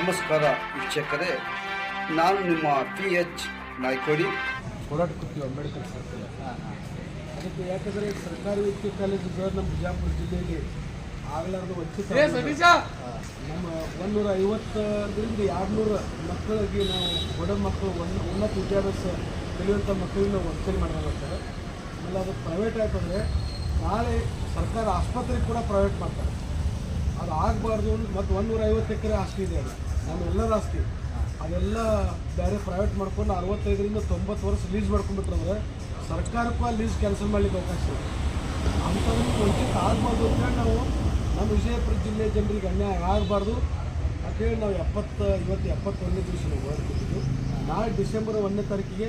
ನಮಸ್ಕಾರ ವೀಕ್ಷಕರೇ ನಾನು ನಿಮ್ಮ ಪಿ ಎಚ್ ನಾಯ್ಕೋಡಿ. ಹೋರಾಟಕ್ಕೆ ಅಂಬೇಡ್ಕರ್ ಸರ್ಕಲ್. ಅದಕ್ಕೆ ಯಾಕಂದರೆ ಸರ್ಕಾರಿ ವೃತ್ತಿ ಕಾಲೇಜು ಸರ್ ನಮ್ಮ ಬಿಜಾಪುರ ಜಿಲ್ಲೆಯಲ್ಲಿ ಆಗಲಾರ್ದು ವಂಚಿತ ನಮ್ಮ ಒಂದೂರ ಐವತ್ತರಿಂದ ಎರಡ್ನೂರ ಮಕ್ಕಳಿಗೆ ನಾವು ಬಡ ಮಕ್ಕಳು ಒಂದು ಉನ್ನತ ವಿದ್ಯಾಭ್ಯಾಸ ಕಲಿಯುವಂಥ ಮಕ್ಕಳನ್ನ ನಾವು ವಂಚನೆ ಮಾಡಲಾಗ್ತಾರೆ ಆಮೇಲೆ ಅದು ಪ್ರೈವೇಟ್ ಆಯ್ತಂದರೆ ನಾಳೆ ಸರ್ಕಾರ ಆಸ್ಪತ್ರೆಗೆ ಕೂಡ ಪ್ರೈವೇಟ್ ಮಾಡ್ತಾರೆ. ಅದು ಆಗಬಾರ್ದು ಮತ್ತು ಒಂದೂರ ಐವತ್ತು ಎಕರೆ ಆಸ್ತಿ ಇದೆ ಅದು. ನಮ್ಮ ಎಲ್ಲರ ಆಸ್ತಿ ಅದೆಲ್ಲ ಬೇರೆ ಪ್ರೈವೇಟ್ ಮಾಡ್ಕೊಂಡು ಅರವತ್ತೈದರಿಂದ ತೊಂಬತ್ತು ವರ್ಷ ಲೀಸ್ ಮಾಡ್ಕೊಂಡ್ಬಿಟ್ರಂದ್ರೆ ಸರ್ಕಾರಕ್ಕೂ ಆ ಲೀಸ್ ಕ್ಯಾನ್ಸಲ್ ಮಾಡಲಿಕ್ಕೆ ಅವಕಾಶ ಇದೆ ಅಂಥದನ್ನು ವಂಚಿತ ಆಗಬಾರ್ದು ಅಂತೇಳಿ ನಾವು ನಮ್ಮ ವಿಜಯಪುರ ಜಿಲ್ಲೆ ಜನರಿಗೆ ಅನ್ಯಾಯ ಆಗಬಾರ್ದು. ಅಂತೇಳಿ ನಾವು ಎಪ್ಪತ್ತು, ಇವತ್ತು ಎಪ್ಪತ್ತೊಂದನೇ ದಿವಸ ನಾವು ಹೊರಡ್ತಿದ್ದು ನಾಳೆ ಡಿಸೆಂಬರ್ ಒಂದನೇ ತಾರೀಕಿಗೆ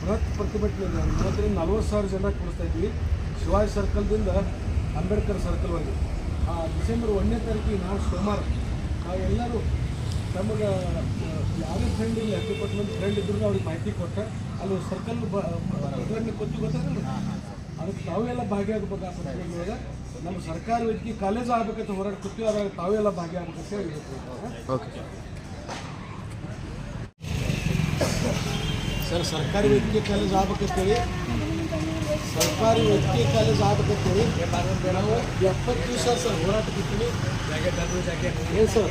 ಬೃಹತ್ ಪ್ರತಿಭಟನೆ ಮೂವತ್ತರಿಂದ ನಲ್ವತ್ತು ಸಾವಿರ ಜನ ಕೂಡಿಸ್ತಾ ಇದ್ವಿ ಶಿವಾಜಿ ಸರ್ಕಲ್ದಿಂದ ಅಂಬೇಡ್ಕರ್ ಸರ್ಕಲ್ವರೆಗೆ ಆ, ಡಿಸೆಂಬರ್ ಒಂದನೇ ತಾರೀಕಿಗೆ ನಾಳೆ ಸೋಮವಾರ. ನಾವೆಲ್ಲರೂ ನಮಗೆ ಯಾವುದೇ ಫ್ರೆಂಡ್ ಇಲ್ಲ ಹತ್ತು ಮಂದಿ ಫ್ರೆಂಡ್ ಇದ್ರು ಅವ್ರಿಗೆ ಮಾಹಿತಿ ಕೊಟ್ಟೆ ಅಲ್ಲಿ ಸರ್ಕಲ್ ಪ್ರತಿಭಟನೆ ಕೊಟ್ಟು ಗೊತ್ತಾಗಲ್ಲ? ಅದಕ್ಕೆ ತಾವೆಲ್ಲ ಭಾಗಿಯಾಗಬೇಕಾಗ್ತದೆ ನಮ್ಮ ಸರ್ಕಾರಿ ವೈದ್ಯಕೀಯ ಕಾಲೇಜ್ ಆಗ್ಬೇಕಂತ ಹೋರಾಟ ಕೂತೀವಿ ಅದ್ರಾಗ ತಾವೆಲ್ಲ ಭಾಗಿಯಾಗಬೇಕಂತ ಹೇಳ್ಬೇಕು ಓಕೆ. ಸರ್ ಸರ್ಕಾರಿ ವೈದ್ಯಕೀಯ ಕಾಲೇಜ್ ಆಗ್ಬೇಕಂತೇಳಿ ಸರ್ಕಾರಿ ವೈದ್ಯಕೀಯ ಕಾಲೇಜ್ ಆಗ್ಬೇಕಂತೇಳಿ ನಾವು ಎಪ್ಪತ್ತು ದಿವಸ ಸರ್ ಹೋರಾಟ ಕೂತೀವಿ ಏನು ಸರ್?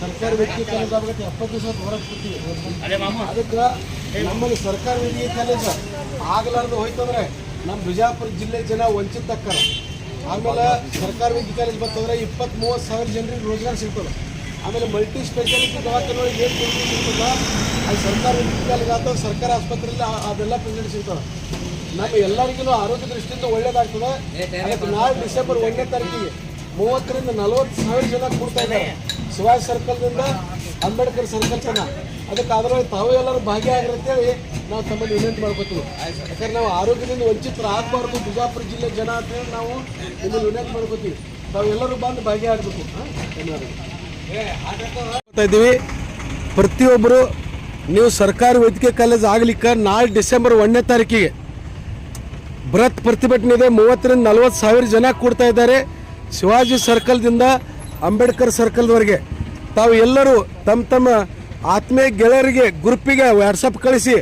ಸರ್ಕಾರಿ ವೈದ್ಯಕೀಯ ಕಾಲೇಜ್ ಆಗಬೇಕು ಎಪ್ಪತ್ತು ದಿವಸ ಹೋರಾಟ ಕೂತೀವಿ ಅದಕ್ಕೆ ನಮ್ಮಲ್ಲಿ ಸರ್ಕಾರಿ ವೈದ್ಯಕೀಯ ಕಾಲೇಜ್ ಆಗಲಾರ್ದು ಹೋಯ್ತಂದ್ರೆ ನಮ್ಮ ಬಿಜಾಪುರ ಜಿಲ್ಲೆ ಜನ ವಂಚಿತ ತಕ್ಕಾರ ಆಮೇಲೆ ಸರ್ಕಾರಿ ವೈದ್ಯಕೀಯ ಕಾಲೇಜ್ ಬರ್ತಂದ್ರೆ ಇಪ್ಪತ್ತು ಮೂವತ್ತು ಸಾವಿರ ಜನರಿಗೆ ರೋಜ್ಗಾರ್ ಸಿಗ್ತದೆ. ಆಮೇಲೆ ಮಲ್ಟಿ ಸ್ಪೆಷಾಲಿಟಿ ದವಾಖಾನೆ ಏನು ಫೆಸಿಲಿಟಿ ಸಿಗ್ತದೆ? ಅದು ಸರ್ಕಾರಿ ವೈದ್ಯಕೀಯ ಕಾಲೇಜ್ ಆತ ಸರ್ಕಾರ ಆಸ್ಪತ್ರೆಯಲ್ಲಿ ಅದೆಲ್ಲ ಫೆಸಿಲಿಟಿ ಸಿಗ್ತದೆ. ನಮ್ಮ ಎಲ್ಲರಿಗೂ ಆರೋಗ್ಯ ದೃಷ್ಟಿಯಿಂದ ಒಳ್ಳೇದಾಗ್ತದೆ. ನಾಳೆ ಡಿಸೆಂಬರ್ ಒಂದನೇ ತಾರೀಕಿಗೆ ಮೂವತ್ತರಿಂದ ನಲವತ್ತು ಸಾವಿರ ಜನ ಕೂಡ್ತಾ ಇದ್ದಾರೆ ಶಿವಾಜಿ ಸರ್ಕಲ್ದಿಂದ ಅಂಬೇಡ್ಕರ್ ಸರ್ಕಲ್ ತನ. ಅದಕ್ಕೆ ಅದರೊಳಗೆ ತಾವು ಎಲ್ಲರೂ ಭಾಗಿಯಾಗ್ರಿ ಅಂತೇಳಿ ನಾವು ತಮ್ಮಲ್ಲಿ ವಿನಂತಿ ಮಾಡ್ಕೋತೀವಿ. ಯಾಕಂದ್ರೆ ನಾವು ಆರೋಗ್ಯದಿಂದ ವಂಚಿತರಾಗಬಾರ್ದು ಬಿಜಾಪುರ ಜಿಲ್ಲೆ ಜನ ಅಂತೇಳಿ ನಾವು ನಿಮ್ಮಲ್ಲಿ ವಿನಂತಿ ಮಾಡ್ಕೊತೀವಿ. ತಾವೆಲ್ಲರೂ ಬಂದು ಭಾಗಿಯಾಗಬೇಕು. ಮಾಡ್ತಾ ಇದ್ದೀವಿ. ಪ್ರತಿಯೊಬ್ಬರು ನೀವು ಸರ್ಕಾರಿ ವೈದ್ಯಕೀಯ ಕಾಲೇಜ್ ಆಗ್ಲಿಕ್ಕೆ ನಾಳೆ ಡಿಸೆಂಬರ್ ಒಂದನೇ ತಾರೀಕಿಗೆ ಬೃಹತ್ ಪ್ರತಿಭಟನೆ ಇದೆ ಮೂವತ್ತರಿಂದ ನಲವತ್ತು ಸಾವಿರ ಜನ ಕೂಡ್ತಾ ಇದ್ದಾರೆ. ಶಿವಾಜಿ ಸರ್ಕಲ್ದಿಂದ ಅಂಬೇಡ್ಕರ್ ಸರ್ಕಲ್ವರೆಗೆ. ತಾವು ಎಲ್ಲರೂ ತಮ್ಮ ತಮ್ಮ ಆತ್ಮೀಯ ಗೆಳೆಯರಿಗೆ, ಗ್ರೂಪಿಗೆ ವಾಟ್ಸಪ್ ಕಳಿಸಿ,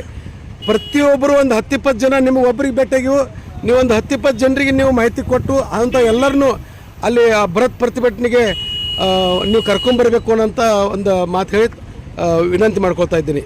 ಪ್ರತಿಯೊಬ್ಬರು ಒಂದು ಹತ್ತಿಪ್ಪತ್ತು ಜನ ನಿಮಗೆ ಒಬ್ಬರಿಗೆ ಭೇಟಿಯಾಗಿವು ನೀವು ಒಂದು ಹತ್ತಿಪ್ಪತ್ತು ಜನರಿಗೆ ನೀವು ಮಾಹಿತಿ ಕೊಟ್ಟು, ಅಂಥ ಎಲ್ಲರನ್ನೂ ಅಲ್ಲಿ ಆ ಬೃಹತ್ ಪ್ರತಿಭಟನೆಗೆ ನೀವು ಕರ್ಕೊಂಬರ್ಬೇಕು ಅನ್ನೋಂಥ ಒಂದು ಮಾತು ಹೇಳಿ ವಿನಂತಿ ಮಾಡ್ಕೊಳ್ತಾ ಇದ್ದೀನಿ.